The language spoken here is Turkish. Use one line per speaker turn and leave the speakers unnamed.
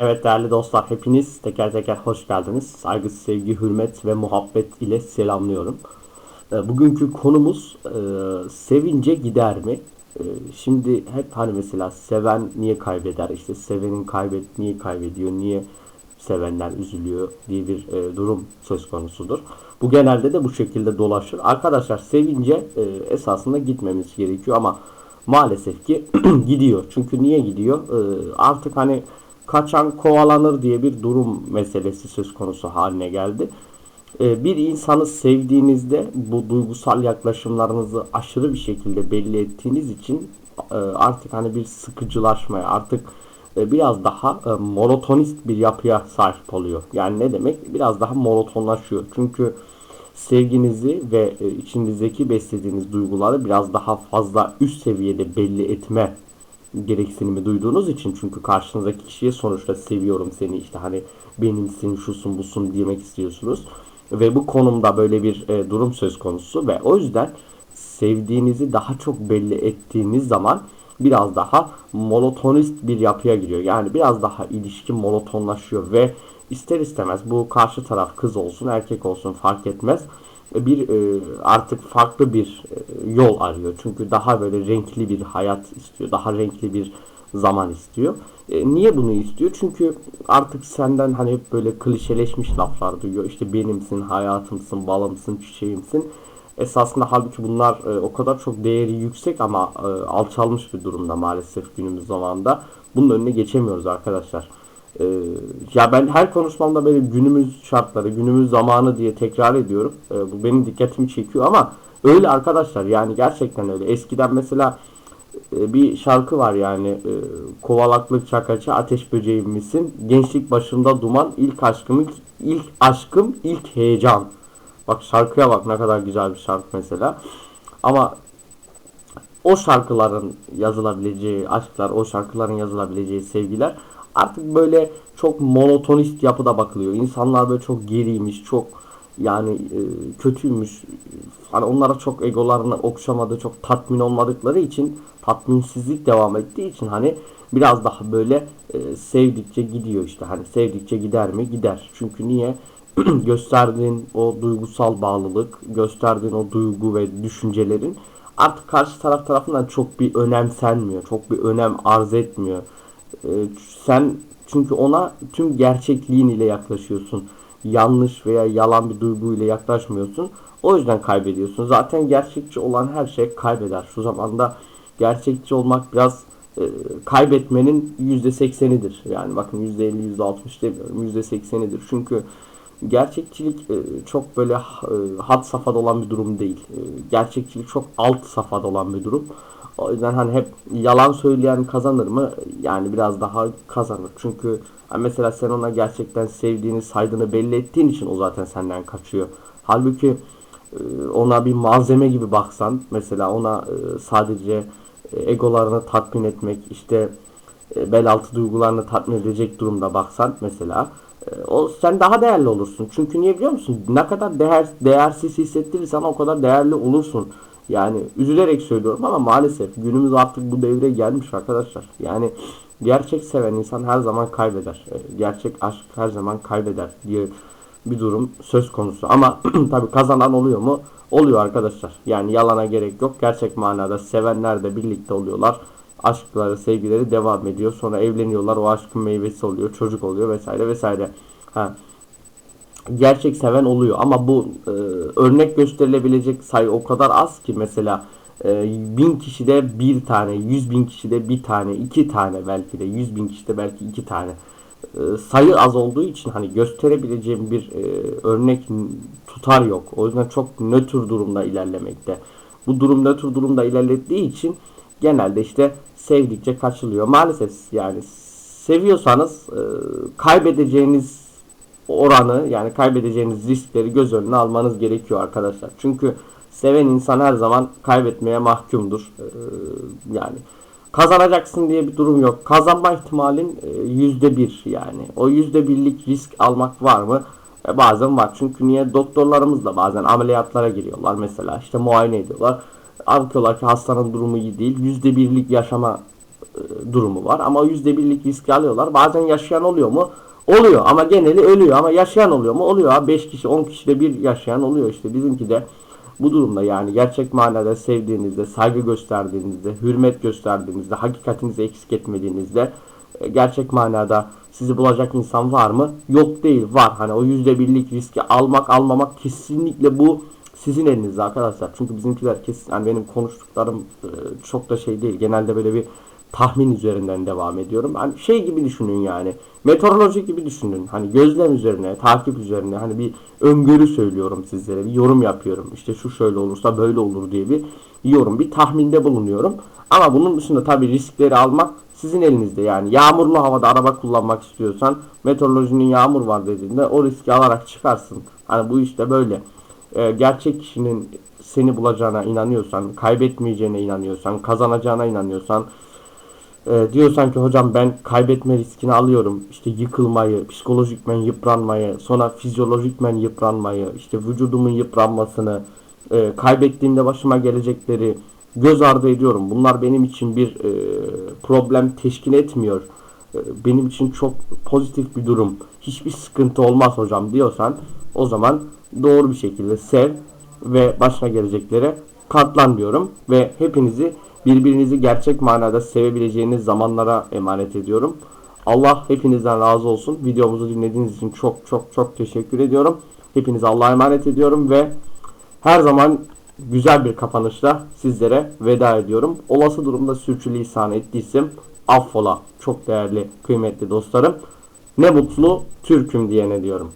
Evet değerli dostlar hepiniz teker teker hoş geldiniz. Saygı, sevgi, hürmet ve muhabbet ile selamlıyorum. E, Bugünkü konumuz e, sevince gider mi? E, Şimdi hep hani mesela seven niye kaybeder? İşte sevenin kaybet niye kaybediyor? Niye sevenler üzülüyor diye bir e, durum söz konusudur. Bu genelde de bu şekilde dolaşır. Arkadaşlar sevince e, esasında gitmemiz gerekiyor ama maalesef ki gidiyor. Çünkü niye gidiyor? E, artık hani kaçan kovalanır diye bir durum meselesi söz konusu haline geldi. Ee, Bir insanı sevdiğinizde bu duygusal yaklaşımlarınızı aşırı bir şekilde belli ettiğiniz için e, artık hani bir sıkıcılaşmaya artık e, biraz daha e, monotonist bir yapıya sahip oluyor. Yani ne demek? Biraz daha monotonlaşıyor. Çünkü sevginizi ve içinizdeki beslediğiniz duyguları biraz daha fazla üst seviyede belli etme gereksinimi duyduğunuz için. Çünkü karşınızdaki kişiye sonuçta seviyorum seni işte hani benimsin şusun busun demek istiyorsunuz. Ve bu konumda böyle bir e, durum söz konusu ve o yüzden sevdiğinizi daha çok belli ettiğiniz zaman biraz daha monotonist bir yapıya giriyor. Yani biraz daha ilişki monotonlaşıyor ve ister istemez bu karşı taraf kız olsun erkek olsun fark etmez bir e, artık farklı bir e, yol arıyor. Çünkü daha böyle renkli bir hayat istiyor. Daha renkli bir zaman istiyor. E, niye bunu istiyor? Çünkü artık senden hani hep böyle klişeleşmiş laflar duyuyor. İşte benimsin, hayatımsın, balımsın, çiçeğimsin. Esasında halbuki bunlar e, o kadar çok değeri yüksek ama e, alçalmış bir durumda maalesef günümüz zamanında. Bunun önüne geçemiyoruz arkadaşlar. Ee, ya ben her konuşmamda böyle günümüz şartları, günümüz zamanı diye tekrar ediyorum. Ee, bu benim dikkatimi çekiyor ama öyle arkadaşlar yani gerçekten öyle. Eskiden mesela e, bir şarkı var yani e, kovalaklık çakaçı ateş böceğim misin? Gençlik başımda duman ilk aşkım ilk aşkım ilk heyecan. Bak şarkıya bak ne kadar güzel bir şarkı mesela. Ama o şarkıların yazılabileceği aşklar, o şarkıların yazılabileceği sevgiler artık böyle çok monotonist yapıda bakılıyor. İnsanlar böyle çok geriymiş, çok yani e, kötüymüş. Hani onlara çok egolarını okşamadığı, çok tatmin olmadıkları için, tatminsizlik devam ettiği için hani biraz daha böyle e, sevdikçe gidiyor işte. Hani sevdikçe gider mi? Gider. Çünkü niye? gösterdiğin o duygusal bağlılık, gösterdiğin o duygu ve düşüncelerin artık karşı taraf tarafından çok bir önemsenmiyor. Çok bir önem arz etmiyor. Ee, sen çünkü ona tüm gerçekliğin ile yaklaşıyorsun. Yanlış veya yalan bir duygu ile yaklaşmıyorsun. O yüzden kaybediyorsun. Zaten gerçekçi olan her şey kaybeder. Şu zamanda gerçekçi olmak biraz e, kaybetmenin %80'idir. Yani bakın %50, %60 demiyorum. %80'idir. Çünkü gerçekçilik e, çok böyle e, had safhada olan bir durum değil. E, gerçekçilik çok alt safhada olan bir durum. O yüzden hani hep yalan söyleyen kazanır mı? Yani biraz daha kazanır. Çünkü mesela sen ona gerçekten sevdiğini, saydığını belli ettiğin için o zaten senden kaçıyor. Halbuki e, ona bir malzeme gibi baksan, mesela ona e, sadece e, egolarını tatmin etmek, işte bel altı duygularını tatmin edecek durumda baksan mesela o sen daha değerli olursun. Çünkü niye biliyor musun? Ne kadar değer, değersiz hissettirirsen o kadar değerli olursun. Yani üzülerek söylüyorum ama maalesef günümüz artık bu devre gelmiş arkadaşlar. Yani gerçek seven insan her zaman kaybeder. Ee, gerçek aşk her zaman kaybeder diye bir durum söz konusu. Ama tabii kazanan oluyor mu? Oluyor arkadaşlar. Yani yalana gerek yok. Gerçek manada sevenler de birlikte oluyorlar. Aşkları, sevgileri devam ediyor. Sonra evleniyorlar. O aşkın meyvesi oluyor. Çocuk oluyor vesaire vesaire. Ha gerçek seven oluyor ama bu e, örnek gösterilebilecek sayı o kadar az ki mesela e, bin kişide bir tane, yüz bin kişide bir tane, iki tane belki de yüz bin kişide belki iki tane e, sayı az olduğu için hani gösterebileceğim bir e, örnek tutar yok. O yüzden çok nötr durumda ilerlemekte. Bu durum nötr durumda ilerlettiği için genelde işte sevdikçe kaçılıyor. Maalesef yani seviyorsanız e, kaybedeceğiniz oranı yani kaybedeceğiniz riskleri göz önüne almanız gerekiyor arkadaşlar. Çünkü seven insan her zaman kaybetmeye mahkumdur. Ee, yani kazanacaksın diye bir durum yok. Kazanma ihtimalin e, yüzde bir yani. O yüzde birlik risk almak var mı? E, bazen var. Çünkü niye? Doktorlarımız da bazen ameliyatlara giriyorlar. Mesela işte muayene ediyorlar. Anlatıyorlar ki hastanın durumu iyi değil. Yüzde birlik yaşama e, durumu var. Ama yüzde birlik riski alıyorlar. Bazen yaşayan oluyor mu? Oluyor ama geneli ölüyor ama yaşayan oluyor mu? Oluyor. 5 kişi 10 kişide bir yaşayan oluyor işte bizimki de bu durumda yani gerçek manada sevdiğinizde, saygı gösterdiğinizde, hürmet gösterdiğinizde, hakikatinizi eksik etmediğinizde e, gerçek manada sizi bulacak insan var mı? Yok değil var. Hani o yüzde birlik riski almak almamak kesinlikle bu sizin elinizde arkadaşlar. Çünkü bizimkiler kesin yani benim konuştuklarım e, çok da şey değil. Genelde böyle bir tahmin üzerinden devam ediyorum. Hani şey gibi düşünün yani. Meteoroloji gibi düşünün. Hani gözlem üzerine, takip üzerine hani bir öngörü söylüyorum sizlere. Bir yorum yapıyorum. İşte şu şöyle olursa böyle olur diye bir yorum, bir tahminde bulunuyorum. Ama bunun dışında tabii riskleri almak sizin elinizde yani. Yağmurlu havada araba kullanmak istiyorsan meteorolojinin yağmur var dediğinde o riski alarak çıkarsın. Hani bu işte böyle. Ee, gerçek kişinin seni bulacağına inanıyorsan, kaybetmeyeceğine inanıyorsan, kazanacağına inanıyorsan, e, diyorsan ki hocam ben kaybetme riskini alıyorum. İşte yıkılmayı, psikolojikmen yıpranmayı, sonra fizyolojikmen yıpranmayı, işte vücudumun yıpranmasını, e, kaybettiğimde başıma gelecekleri göz ardı ediyorum. Bunlar benim için bir e, problem teşkil etmiyor. E, benim için çok pozitif bir durum. Hiçbir sıkıntı olmaz hocam diyorsan o zaman doğru bir şekilde sev ve başına geleceklere katlan diyorum ve hepinizi birbirinizi gerçek manada sevebileceğiniz zamanlara emanet ediyorum. Allah hepinizden razı olsun. Videomuzu dinlediğiniz için çok çok çok teşekkür ediyorum. Hepinize Allah'a emanet ediyorum ve her zaman güzel bir kapanışla sizlere veda ediyorum. Olası durumda sürçülisan ettiysem affola çok değerli kıymetli dostlarım. Ne mutlu Türk'üm diyene diyorum.